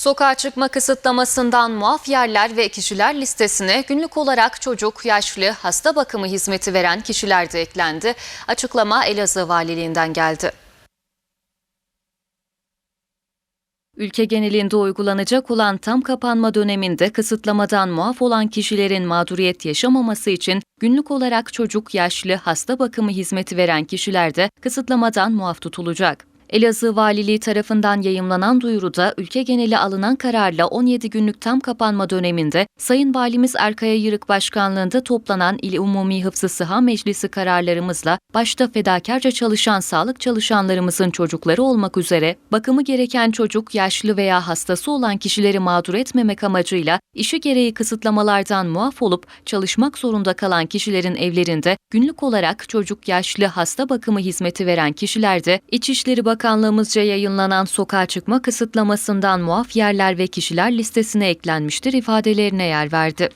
Sokağa çıkma kısıtlamasından muaf yerler ve kişiler listesine günlük olarak çocuk, yaşlı, hasta bakımı hizmeti veren kişiler de eklendi. Açıklama Elazığ Valiliğinden geldi. Ülke genelinde uygulanacak olan tam kapanma döneminde kısıtlamadan muaf olan kişilerin mağduriyet yaşamaması için günlük olarak çocuk, yaşlı, hasta bakımı hizmeti veren kişiler de kısıtlamadan muaf tutulacak. Elazığ Valiliği tarafından yayımlanan duyuruda ülke geneli alınan kararla 17 günlük tam kapanma döneminde Sayın Valimiz Erkaya Yırık Başkanlığında toplanan İl Umumi Hıfzı Sıha Meclisi kararlarımızla başta fedakarca çalışan sağlık çalışanlarımızın çocukları olmak üzere bakımı gereken çocuk, yaşlı veya hastası olan kişileri mağdur etmemek amacıyla işi gereği kısıtlamalardan muaf olup çalışmak zorunda kalan kişilerin evlerinde günlük olarak çocuk, yaşlı, hasta bakımı hizmeti veren kişilerde İçişleri Bakanlığımızca yayınlanan sokağa çıkma kısıtlamasından muaf yerler ve kişiler listesine eklenmiştir ifadelerine yer verdi.